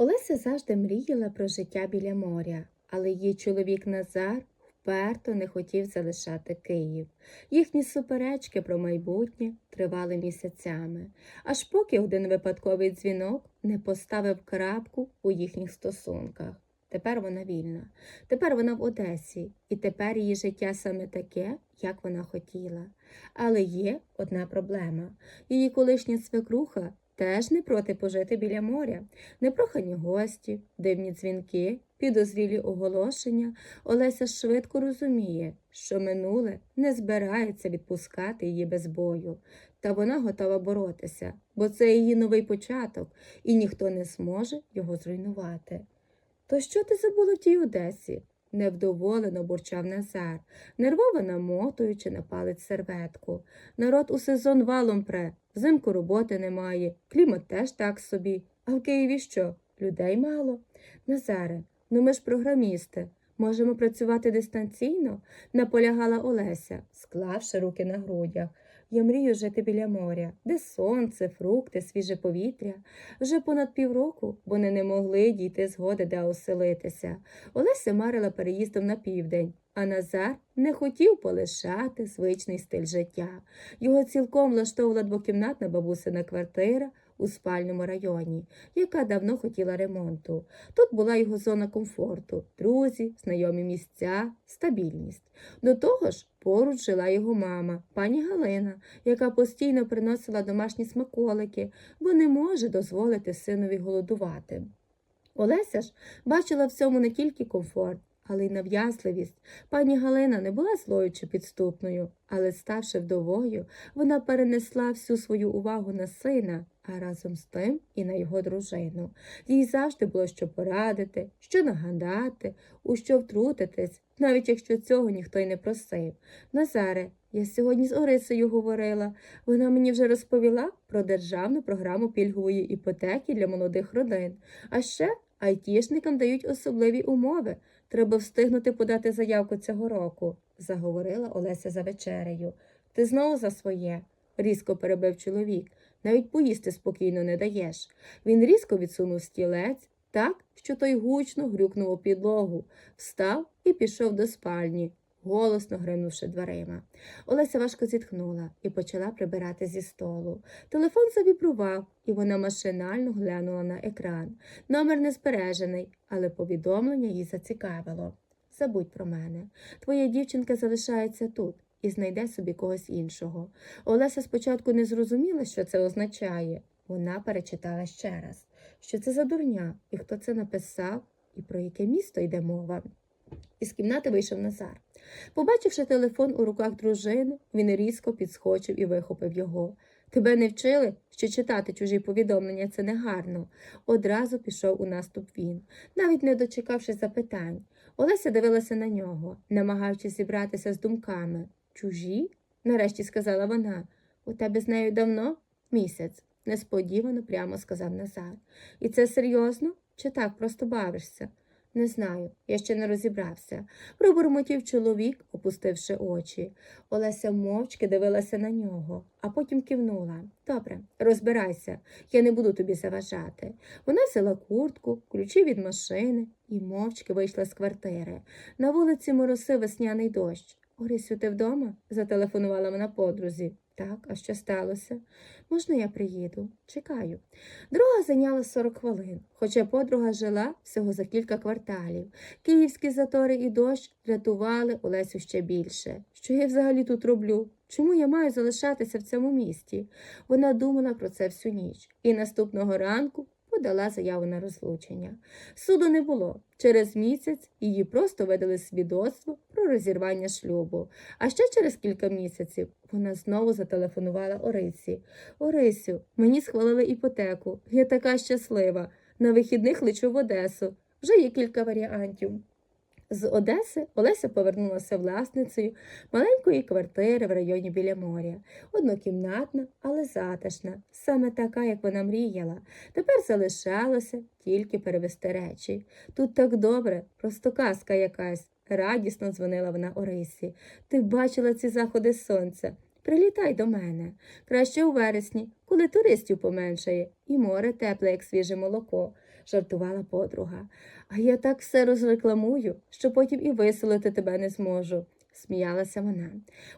Олеся завжди мріяла про життя біля моря, але її чоловік Назар вперто не хотів залишати Київ. Їхні суперечки про майбутнє тривали місяцями, аж поки один випадковий дзвінок не поставив крапку у їхніх стосунках. Тепер вона вільна, тепер вона в Одесі, і тепер її життя саме таке, як вона хотіла. Але є одна проблема. Її колишня свекруха теж не проти пожити біля моря. Непрохані гості, дивні дзвінки, підозрілі оголошення. Олеся швидко розуміє, що минуле не збирається відпускати її без бою. Та вона готова боротися, бо це її новий початок, і ніхто не зможе його зруйнувати. То що ти забула в тій Одесі? Невдоволено бурчав Назар, нервово намотуючи на палець серветку. Народ у сезон валом пре, взимку роботи немає, клімат теж так собі. А в Києві що? Людей мало? Назаре, ну ми ж програмісти. Можемо працювати дистанційно? наполягала Олеся, склавши руки на грудях. Я мрію жити біля моря, де сонце, фрукти, свіже повітря. Вже понад півроку вони не могли дійти згоди, де оселитися. Олеся марила переїздом на південь, а Назар не хотів полишати звичний стиль життя. Його цілком влаштовувала двокімнатна бабусина квартира у спальному районі, яка давно хотіла ремонту. Тут була його зона комфорту, друзі, знайомі місця, стабільність. До того ж, поруч жила його мама, пані Галина, яка постійно приносила домашні смаколики, бо не може дозволити синові голодувати. Олеся ж бачила в цьому не тільки комфорт, але й нав'язливість. Пані Галина не була злою чи підступною, але, ставши вдовою, вона перенесла всю свою увагу на сина, а разом з тим і на його дружину. Їй завжди було що порадити, що нагадати, у що втрутитись, навіть якщо цього ніхто й не просив. Назаре, я сьогодні з Орисею говорила. Вона мені вже розповіла про державну програму пільгової іпотеки для молодих родин. А ще айтішникам дають особливі умови. Треба встигнути подати заявку цього року, заговорила Олеся за вечерею. Ти знову за своє, різко перебив чоловік. Навіть поїсти спокійно не даєш. Він різко відсунув стілець так, що той гучно грюкнув у підлогу, встав і пішов до спальні, голосно гримнувши дверима. Олеся важко зітхнула і почала прибирати зі столу. Телефон завібрував, і вона машинально глянула на екран. Номер не збережений, але повідомлення її зацікавило. Забудь про мене. Твоя дівчинка залишається тут і знайде собі когось іншого. Олеся спочатку не зрозуміла, що це означає. Вона перечитала ще раз, що це за дурня, і хто це написав, і про яке місто йде мова. Із кімнати вийшов Назар. Побачивши телефон у руках дружини, він різко підскочив і вихопив його. Тебе не вчили, що читати чужі повідомлення це негарно. Одразу пішов у наступ він, навіть не дочекавшись запитань. Олеся дивилася на нього, намагаючись зібратися з думками. Чужі? нарешті сказала вона. У тебе з нею давно? Місяць, несподівано прямо сказав Назар. І це серйозно? Чи так просто бавишся? Не знаю, я ще не розібрався. Пробурмотів чоловік, опустивши очі. Олеся мовчки дивилася на нього, а потім кивнула. Добре, розбирайся, я не буду тобі заважати. Вона взяла куртку, ключі від машини і мовчки вийшла з квартири. На вулиці моросив весняний дощ. Орисю, ти вдома? зателефонувала вона подрузі. Так, а що сталося? Можна я приїду? Чекаю. Дорога зайняла 40 хвилин, хоча подруга жила всього за кілька кварталів. Київські затори і дощ рятували Олесю ще більше. Що я взагалі тут роблю? Чому я маю залишатися в цьому місті? Вона думала про це всю ніч і наступного ранку подала заяву на розлучення. Суду не було. Через місяць її просто видали свідоцтво про розірвання шлюбу. А ще через кілька місяців вона знову зателефонувала Орисі. Орисю, мені схвалили іпотеку. Я така щаслива. На вихідних лечу в Одесу. Вже є кілька варіантів. З Одеси Олеся повернулася власницею маленької квартири в районі біля моря. Однокімнатна, але затишна, саме така, як вона мріяла. Тепер залишалося тільки перевести речі. Тут так добре, просто казка якась. Радісно дзвонила вона Орисі. Ти бачила ці заходи сонця. Прилітай до мене. Краще у вересні, коли туристів поменшає, і море тепле, як свіже молоко. Жартувала подруга. А я так все розрекламую, що потім і виселити тебе не зможу, сміялася вона.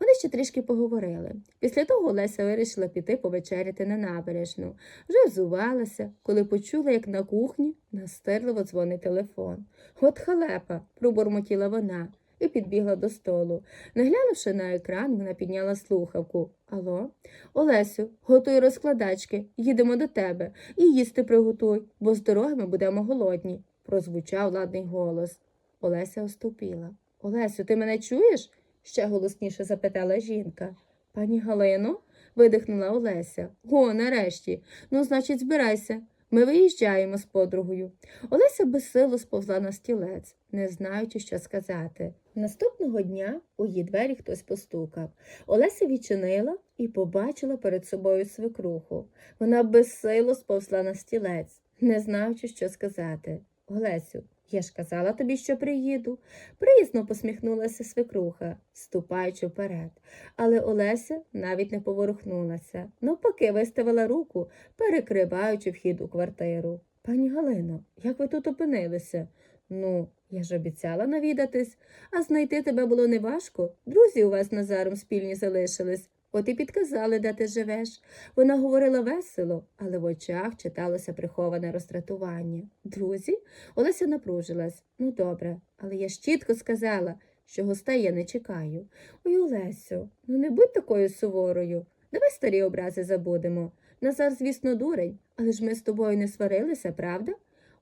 Вони ще трішки поговорили. Після того Леся вирішила піти повечеряти на набережну. Вже взувалася, коли почула, як на кухні настирливо дзвонить телефон. От халепа, пробурмотіла вона і підбігла до столу. Не глянувши на екран, вона підняла слухавку. Алло? Олесю, готуй розкладачки, їдемо до тебе і їсти приготуй, бо з дороги ми будемо голодні, прозвучав ладний голос. Олеся оступіла. Олесю, ти мене чуєш? ще голосніше запитала жінка. Пані Галино, видихнула Олеся. О, нарешті. Ну, значить, збирайся. Ми виїжджаємо з подругою. Олеся безсило сповзла на стілець, не знаючи, що сказати. Наступного дня у її двері хтось постукав. Олеся відчинила і побачила перед собою свекруху. Вона безсило сповзла на стілець, не знаючи, що сказати. Олесю, я ж казала тобі, що приїду. Приязно посміхнулася свекруха, ступаючи вперед. Але Олеся навіть не поворухнулася. Навпаки, виставила руку, перекриваючи вхід у квартиру. Пані Галино, як ви тут опинилися? Ну, я ж обіцяла навідатись, а знайти тебе було неважко. Друзі у вас Назаром спільні залишились. От і підказали, де ти живеш. Вона говорила весело, але в очах читалося приховане роздратування. Друзі? Олеся напружилась. Ну, добре, але я ж чітко сказала, що гостей я не чекаю. Ой, Олесю, ну не будь такою суворою. Давай старі образи забудемо. Назар, звісно, дурень, але ж ми з тобою не сварилися, правда?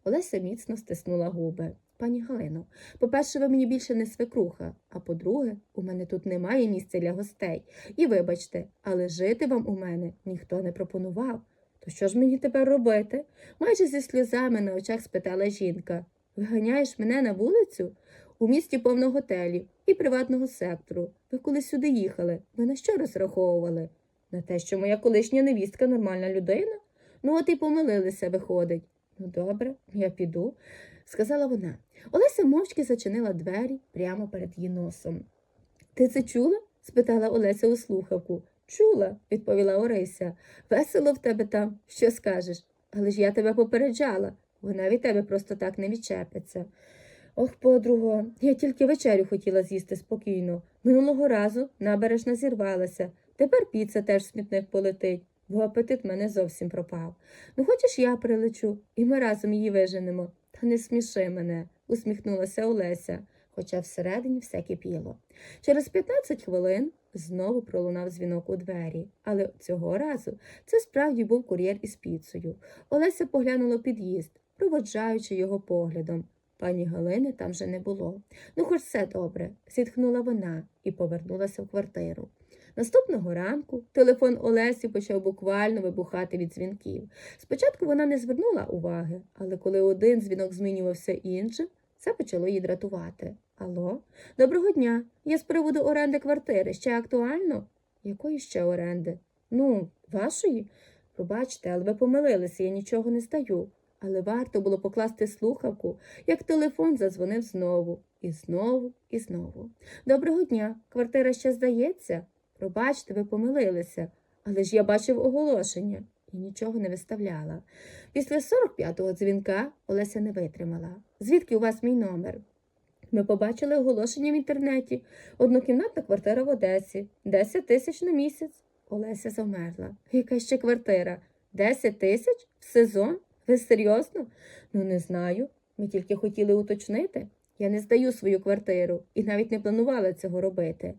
Олеся міцно стиснула губи. Пані Галино, по-перше, ви мені більше не свекруха, а по-друге, у мене тут немає місця для гостей. І вибачте, але жити вам у мене ніхто не пропонував. То що ж мені тепер робити? Майже зі сльозами на очах спитала жінка. Виганяєш мене на вулицю? У місті повно готелів і приватного сектору. Ви коли сюди їхали, ви на що розраховували? На те, що моя колишня невістка нормальна людина? Ну, от і помилилися, виходить. Ну, добре, я піду, сказала вона. Олеся мовчки зачинила двері прямо перед її носом. Ти це чула? спитала Олеся у слухавку. Чула, відповіла Орися. Весело в тебе там, що скажеш? Але ж я тебе попереджала. Вона від тебе просто так не відчепиться. Ох, подруго, я тільки вечерю хотіла з'їсти спокійно. Минулого разу набережна зірвалася. Тепер піца теж в смітник полетить, бо апетит мене зовсім пропав. Ну, хочеш, я прилечу, і ми разом її виженемо. Не сміши мене, усміхнулася Олеся, хоча всередині все кипіло. Через 15 хвилин знову пролунав дзвінок у двері, але цього разу це справді був кур'єр із піцею. Олеся поглянула під'їзд, проводжаючи його поглядом. Пані Галини там вже не було. Ну, хоч все добре, зітхнула вона і повернулася в квартиру. Наступного ранку телефон Олесі почав буквально вибухати від дзвінків. Спочатку вона не звернула уваги, але коли один дзвінок змінювався іншим, це почало її дратувати. Алло, доброго дня. Я з приводу оренди квартири. Ще актуально? Якої ще оренди? Ну, вашої? Пробачте, але ви помилилися, я нічого не здаю. Але варто було покласти слухавку, як телефон задзвонив знову, і знову, і знову. Доброго дня, квартира ще здається? Пробачте, ви помилилися, але ж я бачив оголошення і нічого не виставляла. Після 45-го дзвінка Олеся не витримала. Звідки у вас мій номер? Ми побачили оголошення в інтернеті. Однокімнатна квартира в Одесі. 10 тисяч на місяць. Олеся замерла. Яка ще квартира? 10 тисяч? В сезон? Ви серйозно? Ну, не знаю. Ми тільки хотіли уточнити. Я не здаю свою квартиру і навіть не планувала цього робити.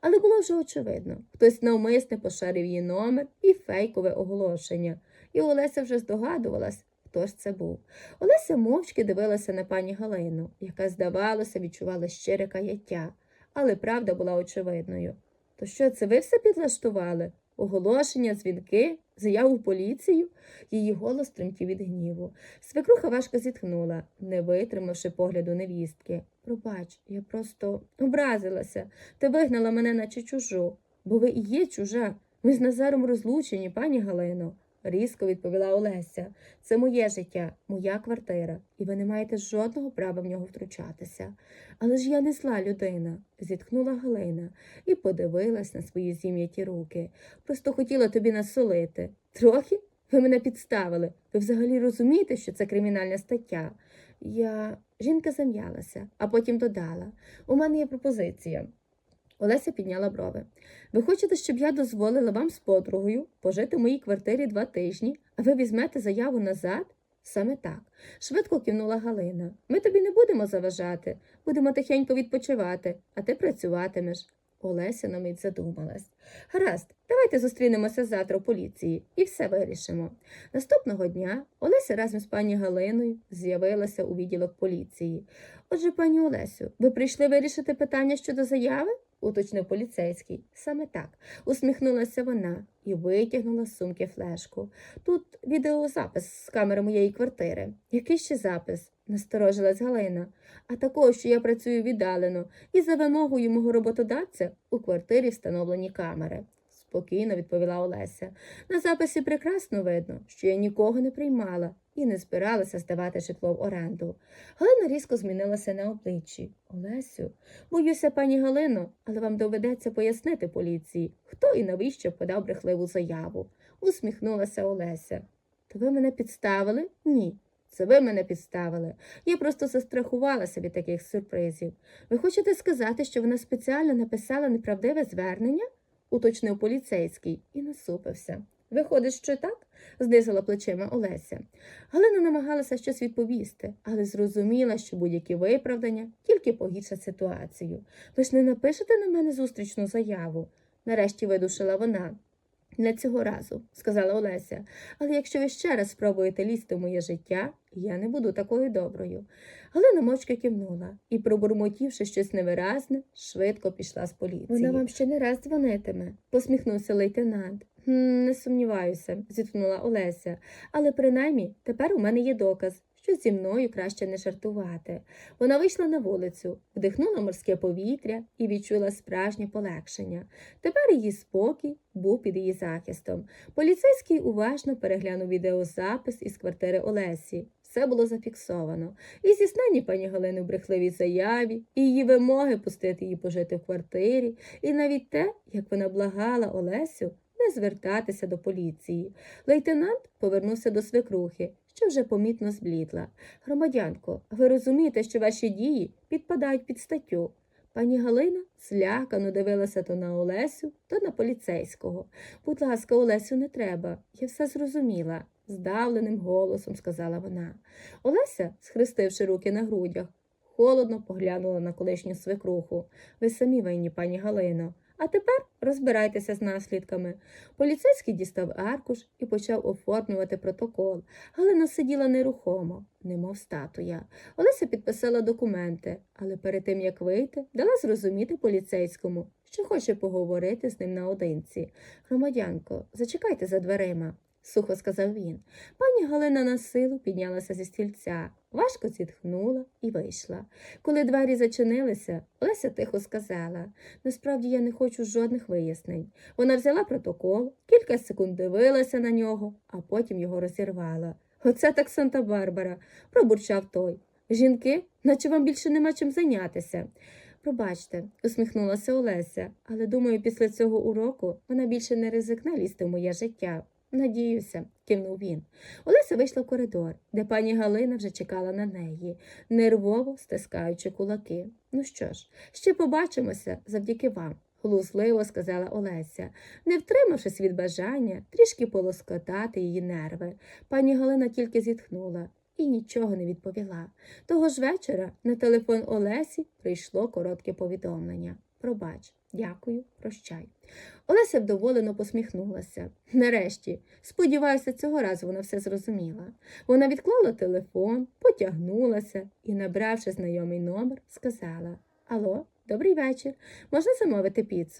Але було вже очевидно. Хтось навмисне пошарив її номер і фейкове оголошення. І Олеся вже здогадувалась, хто ж це був. Олеся мовчки дивилася на пані Галину, яка, здавалося, відчувала щире каяття, але правда була очевидною. То що це ви все підлаштували? Оголошення, дзвінки, заяву в поліцію? Її голос тремтів від гніву. Свекруха важко зітхнула, не витримавши погляду невістки. Пробач, я просто образилася. Ти вигнала мене, наче чужу, бо ви і є чужа. Ми з Назаром розлучені, пані Галино. Різко відповіла Олеся. Це моє життя, моя квартира, і ви не маєте жодного права в нього втручатися. Але ж я не зла людина, зітхнула Галина і подивилась на свої зім'яті руки. Просто хотіла тобі насолити. Трохи? Ви мене підставили. Ви взагалі розумієте, що це кримінальна стаття? Я. Жінка зам'ялася, а потім додала: У мене є пропозиція. Олеся підняла брови. Ви хочете, щоб я дозволила вам з подругою пожити в моїй квартирі два тижні, а ви візьмете заяву назад? Саме так. Швидко кивнула Галина. Ми тобі не будемо заважати, будемо тихенько відпочивати, а ти працюватимеш. Олеся на мить задумалась. Гаразд, давайте зустрінемося завтра в поліції і все вирішимо. Наступного дня Олеся разом з пані Галиною з'явилася у відділок поліції. Отже, пані Олесю, ви прийшли вирішити питання щодо заяви? уточнив поліцейський. Саме так. Усміхнулася вона і витягнула з сумки флешку. Тут відеозапис з камери моєї квартири. Який ще запис? Насторожилась Галина. А також, що я працюю віддалено, і за вимогою мого роботодавця у квартирі встановлені камери. Спокійно відповіла Олеся. На записі прекрасно видно, що я нікого не приймала і не збиралася здавати житло в оренду. Галина різко змінилася на обличчі. Олесю, боюся, пані Галино, але вам доведеться пояснити поліції, хто і навіщо подав брехливу заяву. Усміхнулася Олеся. То ви мене підставили? Ні. Це ви мене підставили. Я просто застрахувалася від таких сюрпризів. Ви хочете сказати, що вона спеціально написала неправдиве звернення? уточнив поліцейський і насупився. Виходить, що так? знизила плечима Олеся. Галина намагалася щось відповісти, але зрозуміла, що будь-які виправдання тільки погіршать ситуацію. Ви ж не напишете на мене зустрічну заяву, нарешті видушила вона. Не цього разу, сказала Олеся, але якщо ви ще раз спробуєте лізти в моє життя, я не буду такою доброю. Галина мовчки кивнула і, пробурмотівши щось невиразне, швидко пішла з поліції. Вона вам ще не раз дзвонитиме, посміхнувся лейтенант. Не сумніваюся, зітхнула Олеся, але принаймні тепер у мене є доказ, що зі мною краще не жартувати. Вона вийшла на вулицю, вдихнула морське повітря і відчула справжнє полегшення. Тепер її спокій був під її захистом. Поліцейський уважно переглянув відеозапис із квартири Олесі. Все було зафіксовано. І зізнання пані Галини в брехливій заяві, і її вимоги пустити її пожити в квартирі, і навіть те, як вона благала Олесю не звертатися до поліції. Лейтенант повернувся до свекрухи, що вже помітно зблідла. Громадянко, ви розумієте, що ваші дії підпадають під статтю. Пані Галина злякано дивилася то на Олесю, то на поліцейського. Будь ласка, Олесю, не треба. Я все зрозуміла, здавленим голосом сказала вона. Олеся, схрестивши руки на грудях, холодно поглянула на колишню свекруху. Ви самі винні, пані Галино. А тепер розбирайтеся з наслідками. Поліцейський дістав аркуш і почав оформлювати протокол. Галина сиділа нерухомо, немов статуя. Олеся підписала документи, але перед тим як вийти, дала зрозуміти поліцейському, що хоче поговорити з ним наодинці. Громадянко, зачекайте за дверима, сухо сказав він. Пані Галина на силу піднялася зі стільця, важко зітхнула і вийшла. Коли двері зачинилися, Олеся тихо сказала насправді я не хочу жодних вияснень. Вона взяла протокол, кілька секунд дивилася на нього, а потім його розірвала. Оце так Санта-Барбара, пробурчав той. Жінки, наче вам більше нема чим зайнятися. Пробачте, усміхнулася Олеся, але думаю, після цього уроку вона більше не ризикне лізти в моє життя. Надіюся, кивнув він. Олеся вийшла в коридор, де пані Галина вже чекала на неї, нервово стискаючи кулаки. Ну що ж, ще побачимося завдяки вам, глузливо сказала Олеся, не втримавшись від бажання трішки полоскотати її нерви. Пані Галина тільки зітхнула і нічого не відповіла. Того ж вечора на телефон Олесі прийшло коротке повідомлення. Пробач, дякую, прощай. Олеся вдоволено посміхнулася. Нарешті, сподіваюся, цього разу вона все зрозуміла. Вона відклала телефон, потягнулася і, набравши знайомий номер, сказала Алло, добрий вечір. Можна замовити піцу?